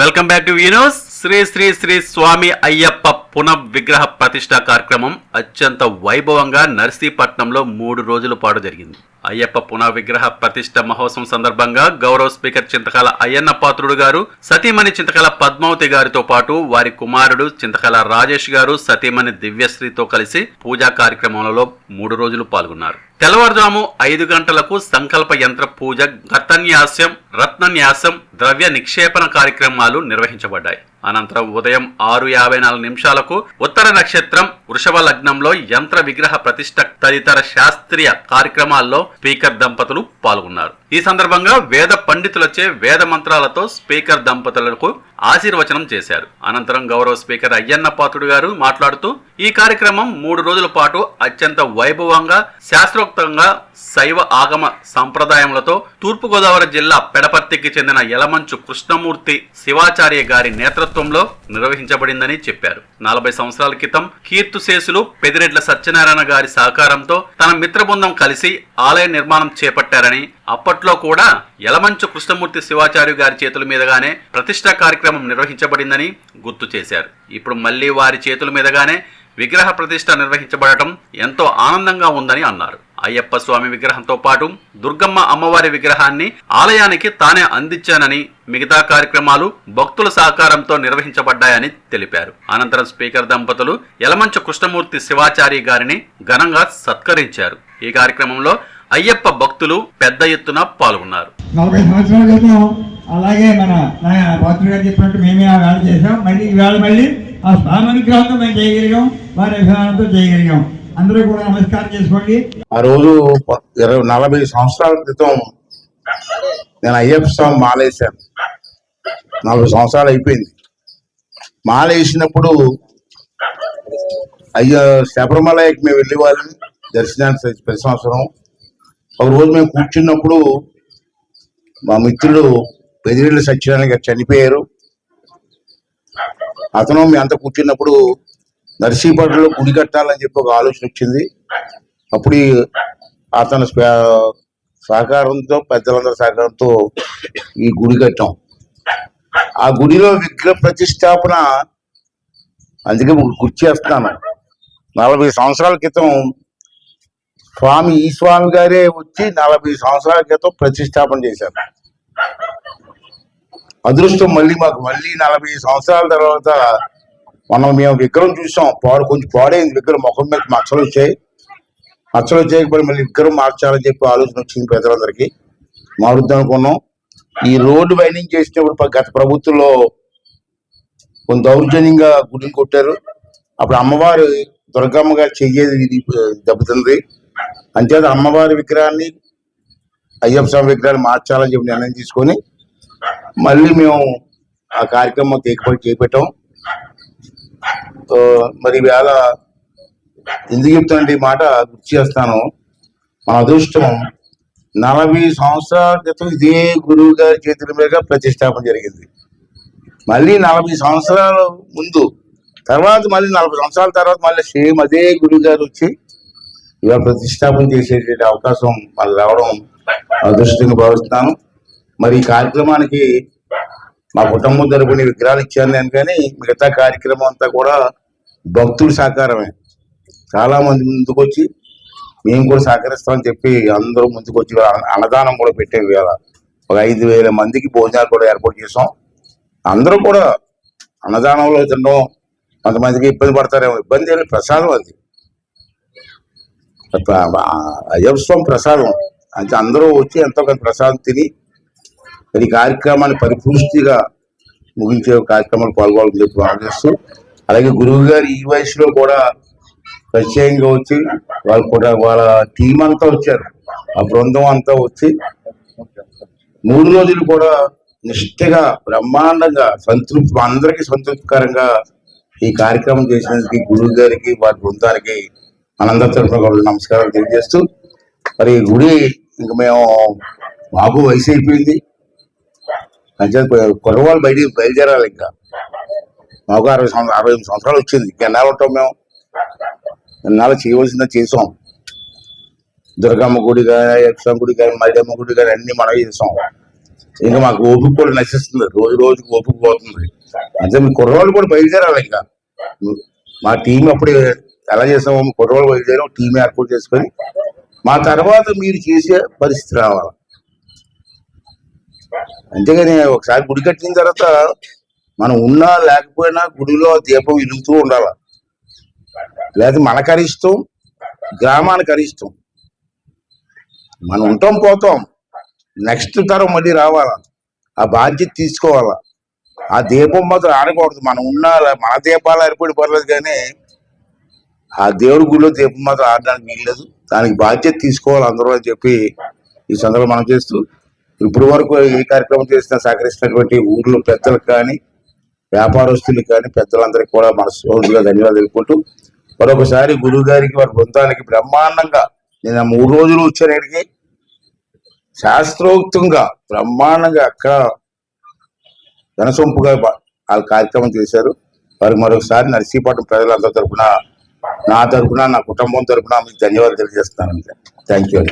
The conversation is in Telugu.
Welcome back to news Sri Sri Sri Swami Ayyappa పునః విగ్రహ ప్రతిష్ట కార్యక్రమం అత్యంత వైభవంగా నర్సీపట్నంలో మూడు రోజుల పాటు జరిగింది. అయ్యప్ప పునః విగ్రహ ప్రతిష్ట మహోత్సవం సందర్భంగా గౌరవ స్పీకర్ చింతకాల అయ్యన్న పాత్రుడు గారు సతీమణి చింతకాల పద్మావతి గారితో పాటు వారి కుమారుడు చింతకాల రాజేష్ గారు సతీమణి దివ్యశ్రీతో కలిసి పూజా కార్యక్రమంలో మూడు రోజులు పాల్గొన్నారు. తెల్లవారుజాము ఐదు గంటలకు సంకల్ప యంత్ర పూజ గతన్యాసం రత్నన్యాసం ద్రవ్య నిక్షేపణ కార్యక్రమాలు నిర్వహించబడ్డాయి. అనంతరం ఉదయం ఆరు యాభై నాలుగు నిమిషాలకు ఉత్తర నక్షత్రం వృషభ లగ్నంలో యంత్ర విగ్రహ ప్రతిష్ట తదితర శాస్త్రీయ కార్యక్రమాల్లో స్పీకర్ దంపతులు పాల్గొన్నారు. ఈ సందర్భంగా వేద పండితులచే వేద మంత్రాలతో స్పీకర్ దంపతులకు ఆశీర్వచనం చేశారు. అనంతరం గౌరవ స్పీకర్ అయ్యన్న పాత్రుడు గారు మాట్లాడుతూ ఈ కార్యక్రమం మూడు రోజుల పాటు అత్యంత వైభవంగా శాస్త్రోక్తంగా శైవ ఆగమ సంప్రదాయములతో తూర్పుగోదావరి జిల్లా పెడపర్తికి చెందిన యలమంచు కృష్ణమూర్తి శివాచార్య గారి నేతృత్వంలో నిర్వహించబడిందని చెప్పారు. నలభై సంవత్సరాల క్రితం కీర్తుశేషులు పెదిరెడ్ల సత్యనారాయణ గారి సహకారంతో తన మిత్ర బృందం కలిసి ఆలయ నిర్మాణం చేపట్టారని అప్పట్లో కూడా యలమంచు కృష్ణమూర్తి శివాచార్య గారి చేతుల మీదుగానే ప్రతిష్టా కార్యక్రమం నిర్వహించబడిందని గుర్తు చేశారు. ఇప్పుడు మళ్ళీ వారి చేతుల మీదుగానే విగ్రహ ప్రతిష్ట నిర్వహించబడటం ఎంతో ఆనందంగా ఉందని అన్నారు. అయ్యప్ప స్వామి విగ్రహంతో పాటు దుర్గమ్మ అమ్మవారి విగ్రహాన్ని ఆలయానికి తానే అందించానని మిగతా కార్యక్రమాలు భక్తుల సహకారంతో నిర్వహించబడ్డాయని తెలిపారు. అనంతరం స్పీకర్ దంపతులు యలమంచ కృష్ణమూర్తి శివాచారి గారిని ఘనంగా సత్కరించారు. ఈ కార్యక్రమంలో అయ్యప్ప భక్తులు పెద్ద ఎత్తున పాల్గొన్నారు. నలభై సంవత్సరాల క్రితం అలాగే మన పాత్రుడు గారు చెప్పినట్టు మేమే ఆ వేళ చేసాం మళ్ళీ ఈవేళ మళ్ళీ ఆ స్వామి అనుగ్రహంతో మేము చేయగలిగాం వారి అభిమానంతో చేయగలిగాం. అందరూ కూడా నమస్కారం చేసుకోండి. ఆ రోజు ఇరవై నలభై సంవత్సరాల క్రితం నేను అయ్యప్ప స్వామి మాలేశాను నలభై సంవత్సరాలు అయిపోయింది. మాల వేసినప్పుడు అయ్యో శబరిమలకి మేము వెళ్ళి వాళ్ళం దర్శనానికి ప్రతి సంవత్సరం. ఒక రోజు మేము కూర్చున్నప్పుడు మా మిత్రుడు పెదిరెడ్డి సత్యనారాయణ గారు చనిపోయారు. అతను మేము అంతా కూర్చున్నప్పుడు నర్సీపట్నలో గుడి కట్టాలని చెప్పి ఒక ఆలోచన వచ్చింది. అప్పుడు అతని సహకారంతో పెద్దలందరి సహకారంతో ఈ గుడి కట్టాం. ఆ గుడిలో విగ్రహ ప్రతిష్టాపన అందుకే గుర్తు చేస్తున్నాను. నలభై సంవత్సరాల క్రితం స్వామి ఈ స్వామి గారే వచ్చి నలభై సంవత్సరాల క్రితం ప్రతిష్టాపన చేశారు. అదృష్టం మళ్ళీ మాకు మళ్ళీ నలభై సంవత్సరాల తర్వాత మనం మేము విగ్రహం చూసాం. పాడు కొంచెం పాడైంది విగ్రహం ముఖం మీద మచ్చలు వచ్చాయి. మచ్చలు వచ్చాయకపోయి మళ్ళీ విగ్రహం మార్చాలని చెప్పి ఆలోచన వచ్చింది ప్రజలందరికీ. మారుద్దాం అనుకున్నాం. ఈ రోడ్డు వైనింగ్ చేసినప్పుడు గత ప్రభుత్వంలో కొంత దౌర్జన్యంగా గుడిని కొట్టారు. అప్పుడు అమ్మవారు దుర్గమ్మ గారు చెయ్యేది ఇది దెబ్బతింది అంతేత అమ్మవారి విగ్రహాన్ని అయ్యప్ప స్వామి విగ్రహాన్ని మార్చాలని చెప్పి నిర్ణయం తీసుకొని మళ్ళీ మేము ఆ కార్యక్రమం తేకపోయి చేపెట్టాం. మరి వేళ ఎందుకు చెప్తానంటే ఈ మాట గుర్తు చేస్తాను. మన అదృష్టం నలభై సంవత్సరాల క్రితం ఇదే గురువు గారి చేతుల మీద ప్రతిష్టాపన జరిగింది. మళ్ళీ నలభై సంవత్సరాల ముందు తర్వాత మళ్ళీ నలభై సంవత్సరాల తర్వాత మళ్ళీ సేమ్ అదే గురువు గారు వచ్చి ఇవాళ ప్రతిష్టాపన చేసేటువంటి అవకాశం మళ్ళీ రావడం అదృష్టంగా భావిస్తున్నాను. మరి ఈ కార్యక్రమానికి మా కుటుంబం తరపున విగ్రహాలు ఇచ్చాను నేను కానీ మిగతా కార్యక్రమం అంతా కూడా భక్తుల సహకారమే. చాలా మంది ముందుకు వచ్చి మేము కూడా సహకరిస్తామని చెప్పి అందరూ ముందుకు వచ్చి అన్నదానం కూడా పెట్టే ఇవాళ. ఒక ఐదు వేల మందికి భోజనాలు కూడా ఏర్పాటు చేసాం. అందరూ కూడా అన్నదానంలో తినడం కొంతమందికి ఇబ్బంది పడతారేమో. ఇబ్బంది ఏమి ప్రసాదం అది. అయ్యప్ప ప్రసాదం. అంటే అందరూ వచ్చి ఎంతో కొంత ప్రసాదం తిని మరి ఈ కార్యక్రమాన్ని పరిపూర్తిగా ముగించే కార్యక్రమాలు పాల్గొనాలని చెప్పి ఆలోచిస్తూ అలాగే గురువు గారు ఈ వయసులో కూడా ప్రత్యేకంగా వచ్చి వాళ్ళు కూడా వాళ్ళ టీం అంతా వచ్చారు. ఆ బృందం అంతా వచ్చి మూడు రోజులు కూడా నిష్ఠగా బ్రహ్మాండంగా సంతృప్తి అందరికీ సంతృప్తికరంగా ఈ కార్యక్రమం చేసినందుకు గురువు గారికి వారి బృందానికి మనందరి తరఫున నమస్కారాలు తెలియజేస్తూ మరి ఈ గుడి ఇంక మేము మాకు వయసు అయిపోయింది. అంతే కుర్రవాళ్ళు బయట బయలుదేరాలి ఇంకా. మాకు అరవై సంవత్సరాలు అరవై ఎనిమిది సంవత్సరాలు వచ్చింది. ఎన్నాళ్ళు ఉంటాం మేము? ఎన్నాళ్ళు చేయవలసిందో చేసాం. దుర్గమ్మ గుడి కానీ యక్షం గుడి కానీ మల్లెమ్మ గుడి కానీ అన్ని మనం చేసాం. ఇంకా మాకు ఓపిక కూడా నశిస్తుంది. రోజు రోజుకి ఓపిక పోతుంది. అంటే మీ కుర్రవాళ్ళు కూడా బయలుదేరాలి ఇంకా. మా టీం అప్పుడు ఎలా చేసాము కుర్రవాళ్ళు బయలుదేరాం టీం ఏర్పాటు చేసుకొని మా తర్వాత మీరు చేసే పరిస్థితి రావాలి. అంతేగాని ఒకసారి గుడి కట్టిన తర్వాత మనం ఉన్నా లేకపోయినా గుడిలో దీపం వెలుగుతూ ఉండాలి? లేదా మనకు అరిష్టం గ్రామానికి అరిష్టం మనం ఉంటాం పోతాం. నెక్స్ట్ తరం మళ్ళీ రావాలా? ఆ బాధ్యత తీసుకోవాలా? ఆ దీపం మాత్రం ఆడకూడదు. మనం ఉన్నా మన దీపాలు ఏర్పడి పర్లేదు కానీ ఆ దేవుడి గుడిలో దీపం మాత్రం ఆడడానికి వీల్లేదు. దానికి బాధ్యత తీసుకోవాలి అందరూ అని చెప్పి ఈ సందర్భంగా మనం చేస్తూ ఇప్పటి వరకు ఈ కార్యక్రమం చేసిన సహకరిస్తున్నటువంటి ఊర్లో పెద్దలకు కానీ వ్యాపారస్తులకు కానీ పెద్దలందరికీ కూడా మనస్ఫూర్తిగా ధన్యవాదాలు తెలుపుకుంటూ మరొకసారి గురువు గారికి వారి బృందానికి బ్రహ్మాండంగా నేను మూడు రోజులు వచ్చానికి శాస్త్రోక్తంగా బ్రహ్మాండంగా అక్కడ ధనసొంపుగా వాళ్ళ వాళ్ళు కార్యక్రమం చేశారు. వారికి మరొకసారి నర్సీపట్నం ప్రజలందరి తరఫున నా తరపున నా కుటుంబం తరపున మీకు ధన్యవాదాలు తెలియజేస్తున్నాను థ్యాంక్ యూ